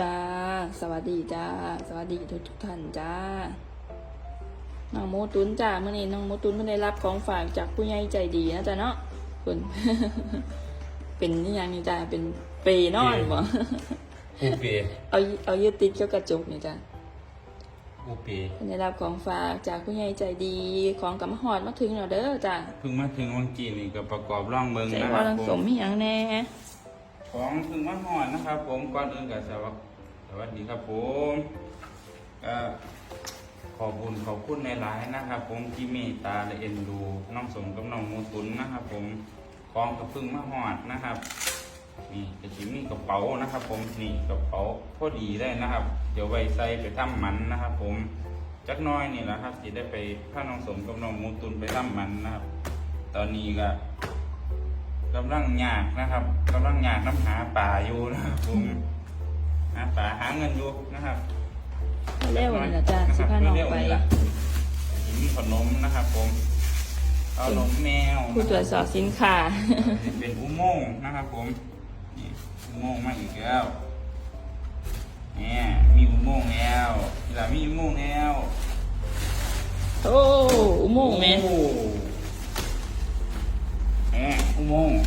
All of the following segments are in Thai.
จ้า สวัสดีจ้า สวัสดีทุกทุกๆท่านจ้า น้องโมตุนจ้าเมื่อนี้น้องโมตุนเพิ่งได้รับของฝากจากผู้ใหญ่ใจดีนะจ๊ะเนาะคุณเป็นนี่ยังนี่จ้าเป็นเปรย์นอนบ่อูเปเอาเอายึดติดเกี่ยวกับจกนี่จ้าอูเปเพิ่นได้รับของฝากจากผู้ใหญ่ใจดีของกับมาหอดมาถึงแล้วเด้อจ้าเพิ่งมาถึงวังจีนนี่ก็ประกอบร่องเบิงใจนะคว่ารับลังผสมมมีหยังแน่ ของเพิ่งมาหอดนะครับ ผมก่อนอื่นก็สวัสสวัสดีครับผมก็ขอบคุญขอบคุณในหลายนะครับ ผมที่เมตตาและเอ็นดูน้องสมกับน้องโมตุนนะครับ ผมของกับพิ่งมาหอดนะครับนี่จะชิมีกระเป๋านะครับ ผมนี่กระเป๋าพอดีได้นะครับ เดี๋ยวไว้ใส่ไปทำหมันนะครับ ผมจักน้อยนี่แหละครับที่ได้ไปพาน้องสมกับน้องโมตุนไปทำหมันนะครับ ตอนนี้ก็ กำลังยากนะครับกำลังยากน้ำหาป่าอยู่นะครับผมหาป่าหาเงินอยู่นะครับเร็วนี่นะจ้าสิพาน้องไปมีขนมนะครับ ผมเอาขนมแมวผู้ตรวจสอบสินค้าเป็นอุโมงค์นะครับ ผมนี่อุโมงค์มาอีกแล้วเนี่ยมีอุโมงค์แล้วเวลามีอุโมงค์แล้วโอ้อุโมงค์แม่โอ้แหม อุโมงค์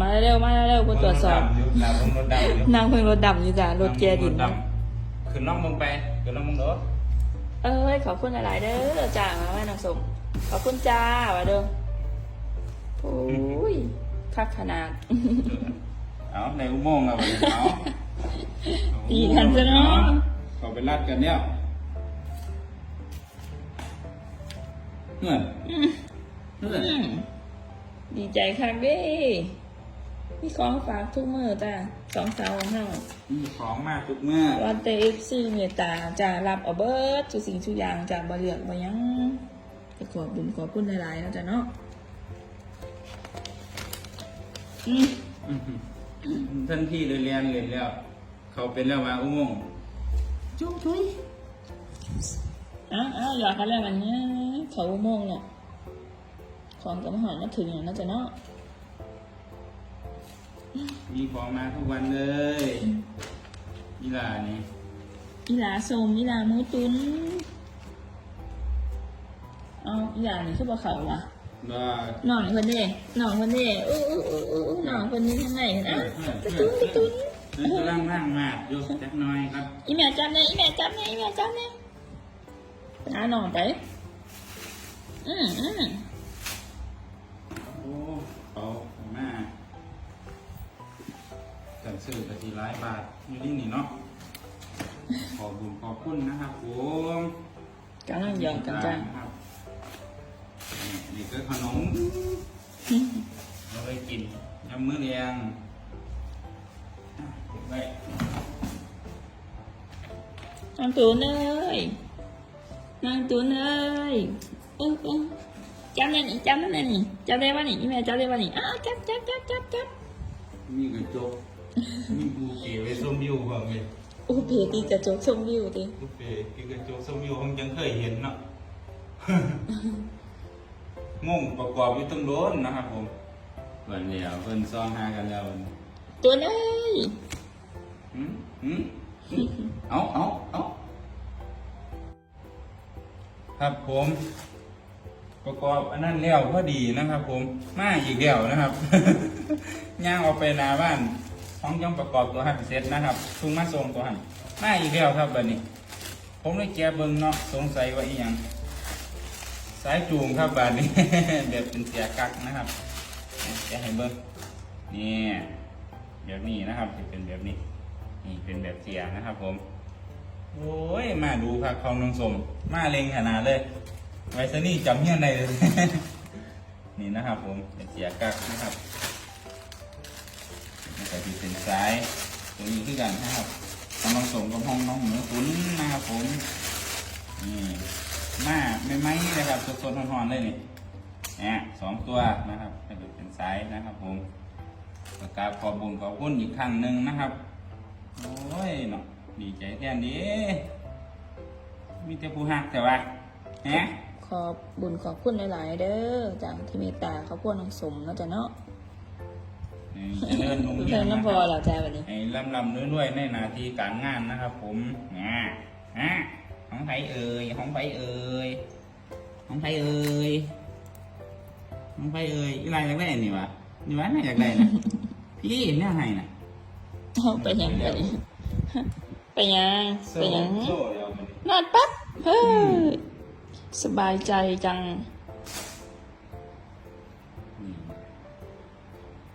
มาเร็วมาเร็วผู้ตรวจสอบรถดำอยู่นะผมรถดำอยู่นางเพิ่งรถดำอยู่จ้ารถแกดินรถำขึ้นน้องมึงไปขึ้นน้องมึงเด้อเอ้ยขอบคุณหลายๆเด้อจ้ามาแม่นางสมขอบคุณจ้าว่าเด้อโอ้ยคักขนาดเอาในอุโมงค์อะวันนี้เอาดีกันซะเนาะเขาไปรัดกันเนี่ยเงื่อนเงื่อนอืม ดีใจคักเด้มีของฝากทุกมือจ้าสองสาวของเฮามีของมากทุกเมื่อวันเตเอฟซีเมตตาจะรับเอาเบิร์ดทุกสิ่งทุกอย่างจากบริเลือกบยังก็ขอบบุญขอบคุณหลายๆนะจ๊ะเนาะอืมท่านพี่เลยเรียนเรียนแล้ว เขาเป็นแล้วมาอุโมงค์จุ๊บชุยอ้าวอ้าวอยากกันแล้วมันเนี้ยเขาอุโมงค์เนาะ ของกับมหอมาถึงอย่างนั้นจ้ะเนาะมีของมาทุกวันเลยนี่ล่ะนี่อีหลาสมอีหลาหมูตุนเอาอีหลานี่คือบ่เขาวะว่าหน่องคนเด้หน่องคนเด้อู้อู้อู้อู้อู้หน่องคนนี้ทางไหนนะกระตุ้นกระตุ้นนี่กำลังร่างมากอยู่จักหน้อยครับอีแม่จับเนี่ยอีแม่จับเนี่ยอีแม่จับเนี่ยไปหาหน่องไปอืมอืมโอ้เขาเอามาจัดซื้อกะทิร้ายบาทอยู่ที่นี่เนาะ ขอบคุญขอบคุณนะครับผมกำลังหยอกกันจ้าครับนี่นี่คือขนมเราไปกินยำมื้อเรียงอะเก็บไว้นางตูนเอ้ยนางตูนเอ้ยอื้ออื้อ จับเนี่ยนี่จับเนี่ยนี่จับได้ปะนี่อีแม่จับได้ปะนี่อ้าวจับจับจับจับจับมีกระจกมีบูเก๋ไว้ส้มวิวบ้างเลยโอ้เพตีกระจกชมวิวดิบูเก๋กินกระจกส้มวิวคงยังเคยเห็นเนาะงงประกอบอยู่ตั้งโน้นนะครับผมวันเดียวเพิ่นซ้อนหากันแล้ววันนี้ตัวเอ้ยหืมหืมหืมเอาเอาเอาครับผม ประกอบอันนั้นแล้วพอดีนะครับ ผมมาอีกแล้วนะครับ ย่างออกไปหนาบ้านห้องย่อมประกอบตัวหัดเสร็จนะครับทุ่งมาส่งตัวหันมาอีกแล้วครับแบบนี้ ผมเลยแกะเบิ่งเนาะสงสัยว่าอีหยังสายจูงครับแบบนี้ แบบเป็นเสียกักนะครับแกะให้เบิ่งนี่แบบนี้นะครับจะเป็นแบบนี้นี่เป็นแบบเสียนะครับ ผมโอ้ยมาดูครับของน้องสมมาเล็งขนาดเลย ไวซนี่จำเฮี้ยนได้เลย นี่นะครับผมเป็นเสียกักนะครับนี่ก็จะเป็นสายตรงนี้คือกันนะครับของน้องสมกับห้องน้องหมูตุ๋นนะครับผมนี่มาไม่ไหมนะครับสดๆร้อนๆเลยนี่เนี่ยสองตัวนะครับก็จะเป็นสายนะครับผมประกาบขอบุญขอบคุณอีกครั้งหนึ่งนะครับ โอ้ยเนาะดีใจแค่นี้มีแต่ผู้หักแต่ว่าฮะข อบบุญขอบคุณหลาย ๆ เด้อจากที่เมตตาเขาพวกน้องสมเนาะจ้ะเนาะนี่ให้เจริญรุ่งเรืเพิ่องงนะน้ำคพอรับเหรอจ้าวันนี้ ให้ลำลำรวยๆในหน้าที่การงานนะครับ ผมงาฮะของไผเอ่ยของไผเอ่ยของไผเอ่ยของไผเอ่ยอีไรอยากได้นี่วะนี่วะน่าอยากได้นะพี่เนี่ยให้นะเอาไปยังไปนี่ไปยังไปยังโซ่เดียวมัน นอนปั๊บเฮ้ย สบายใจจังนี่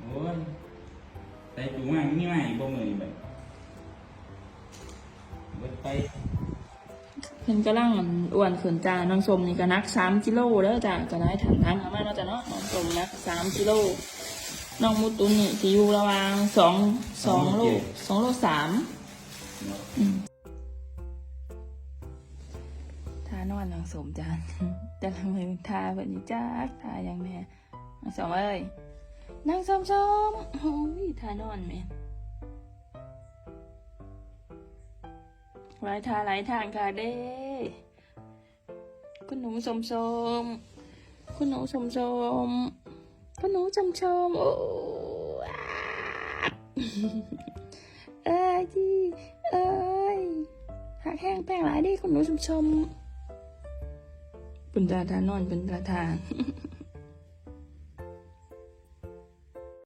โอ้ยใส่จุงอะนี่ไม่บ่มือแบบเบิดไปเพิ่นกำลังอ้วนขึ้นจ้าน้องสมนี่ก็นักสามกิโลแล้วจ้าก็ได้ถังทั้งเอามาเนาะจ้ะเนาะน้องสมนักสามกิโลน้องมุตุนนี่ที่อยู่ระหว่างสองสองโลสองโลสาม นอนน้องสมจานแต่ละมือทาแบบนี้จ้าทาอย่างแม่น้องสมเอ้ยนางสมสมโอ้ยทานอนแม่หลายทาหลายทางค่ะเด้คุณหนูสมสมคุณหนูสมสมคุณหนูสมสมโอ้เอ้ยจีเอ้ยหักแห้งแป้งหลายดิคุณหนูสมสม เป็นตาทานอนเป็นตาทาน